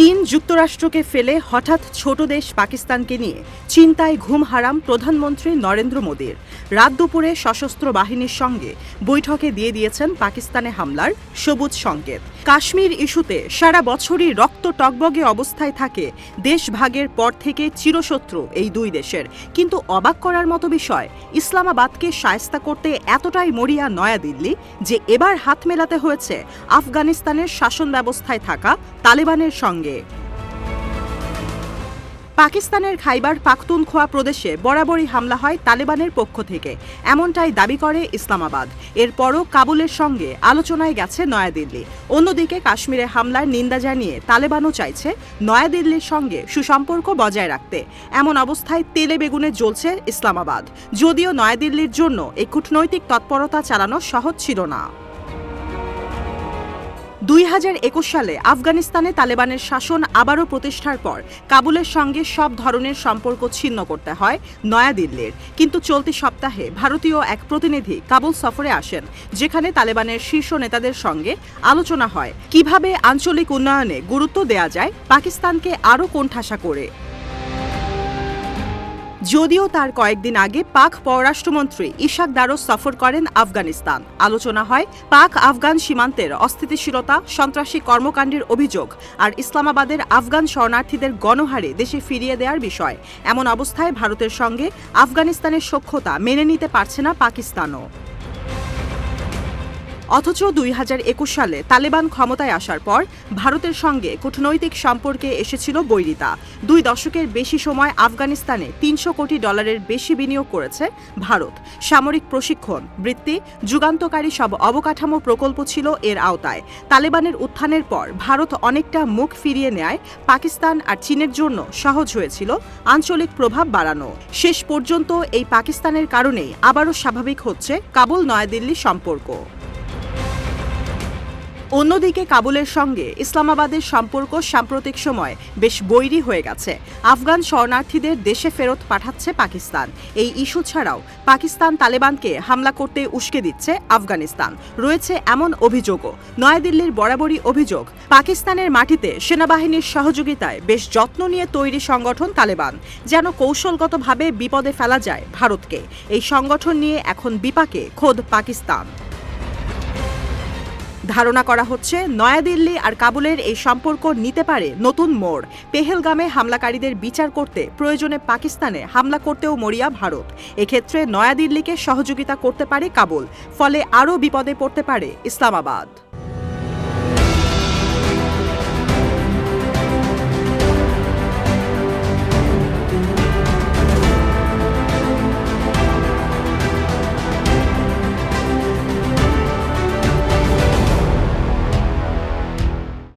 চীন যুক্তরাষ্ট্রকে ফেলে হঠাৎ ছোট দেশ পাকিস্তানকে নিয়ে চিন্তায় ঘুম হারাম প্রধানমন্ত্রী নরেন্দ্র মোদীর। রাত দুপুরে সশস্ত্র বাহিনীর সঙ্গে বৈঠকে দিয়ে দিয়েছেন পাকিস্তানে হামলার সবুজ সংকেত। কাশ্মীর ইস্যুতে সারা বছরই রক্ত টকবগে অবস্থায় থাকে দেশ ভাগের পর থেকে চিরশত্রু এই দুই দেশের। কিন্তু অবাক করার মতো বিষয়, ইসলামাবাদকে সায়স্তা করতে এতটাই মরিয়া নয়াদিল্লি যে এবার হাত মেলাতে হয়েছে আফগানিস্তানের শাসন ব্যবস্থায় থাকা তালেবানের সঙ্গে। পাকিস্তানের খাইবার পাখতুনখোয়া প্রদেশে বরাবরই হামলা হয় তালেবানের পক্ষ থেকে। এমনটাই দাবি করে ইসলামাবাদ। এরপরও কাবুলের সঙ্গে আলোচনায় গেছে নয়াদিল্লি। অন্যদিকে কাশ্মীরে হামলার নিন্দা জানিয়ে তালেবানও চাইছে নয়াদিল্লির সঙ্গে সুসম্পর্ক বজায় রাখতে। এমন অবস্থায় তেলে বেগুনে জ্বলছে ইসলামাবাদ। যদিও নয়াদিল্লির জন্য এই কূটনৈতিক তৎপরতা চালানো সহজ ছিল না। দুই হাজার একুশ সালে আফগানিস্তানে তালেবানের শাসন আবারও প্রতিষ্ঠার পর কাবুলের সঙ্গে সব ধরনের সম্পর্ক ছিন্ন করতে হয় নয়াদিল্লির। কিন্তু চলতি সপ্তাহে ভারতীয় এক প্রতিনিধি কাবুল সফরে আসেন, যেখানে তালেবানের শীর্ষ নেতাদের সঙ্গে আলোচনা হয়। কীভাবে আঞ্চলিক উন্নয়নে গুরুত্ব দেয়া যায়, পাকিস্তানকে আরও কোণঠাসা করে যদিও তার কয়েকদিন আগে পাক পররাষ্ট্রমন্ত্রী ইশাক দারো সফর করেন আফগানিস্তান। আলোচনা হয় পাক আফগান সীমান্তের অস্থিতিশীলতা, সন্ত্রাসী কর্মকাণ্ডের অভিযোগ আর ইসলামাবাদের আফগান শরণার্থীদের গণহারে দেশে ফিরিয়ে দেওয়ার বিষয়। এমন অবস্থায় ভারতের সঙ্গে আফগানিস্তানের সক্ষতা মেনে নিতে পারছে না পাকিস্তানও। অথচ দুই হাজার একুশ সালে তালেবান ক্ষমতায় আসার পর ভারতের সঙ্গে কূটনৈতিক সম্পর্কে এসেছিল বৈরিতা। দুই দশকের বেশি সময় আফগানিস্তানে তিনশো কোটি ডলারের বেশি বিনিয়োগ করেছে ভারত। সামরিক প্রশিক্ষণ, বৃত্তি, যুগান্তকারী সব অবকাঠামো প্রকল্প ছিল এর আওতায়। তালেবানের উত্থানের পর ভারত অনেকটা মুখ ফিরিয়ে নেয়, পাকিস্তান আর চীনের জন্য সহজ হয়েছিল আঞ্চলিক প্রভাব বাড়ানো। শেষ পর্যন্ত এই পাকিস্তানের কারণেই আবারও স্বাভাবিক হচ্ছে কাবুল নয়াদিল্লি সম্পর্ক। অন্যদিকে কাবুলের সঙ্গে ইসলামাবাদের সম্পর্ক সাম্প্রতিক সময় বেশ বৈরী হয়ে গেছে। আফগান শরণার্থীদের দেশে ফেরত পাঠাচ্ছে পাকিস্তান। এই ইস্যু ছাড়াও পাকিস্তান তালেবানকে হামলা করতে উস্কে দিচ্ছে আফগানিস্তান। রয়েছে এমন অভিযোগও। নয়াদিল্লির বরাবরই অভিযোগ, পাকিস্তানের মাটিতে সেনাবাহিনীর সহযোগিতায় বেশ যত্ন নিয়ে তৈরি সংগঠন তালেবান, যেন কৌশলগতভাবে বিপদে ফেলা যায় ভারতকে। এই সংগঠন নিয়ে এখন বিপাকে খোদ পাকিস্তান। ধারণা করা হচ্ছে নয়াদিল্লি আর কাবুলের এই সম্পর্ক নিতে পারে নতুন মোড়। পেহেলগামে হামলাকারীদের বিচার করতে প্রয়োজনে পাকিস্তানে হামলা করতেও মরিয়া ভারত। এক্ষেত্রে নয়াদিল্লিকে সহযোগিতা করতে পারে কাবুল, ফলে আরও বিপদে পড়তে পারে ইসলামাবাদ।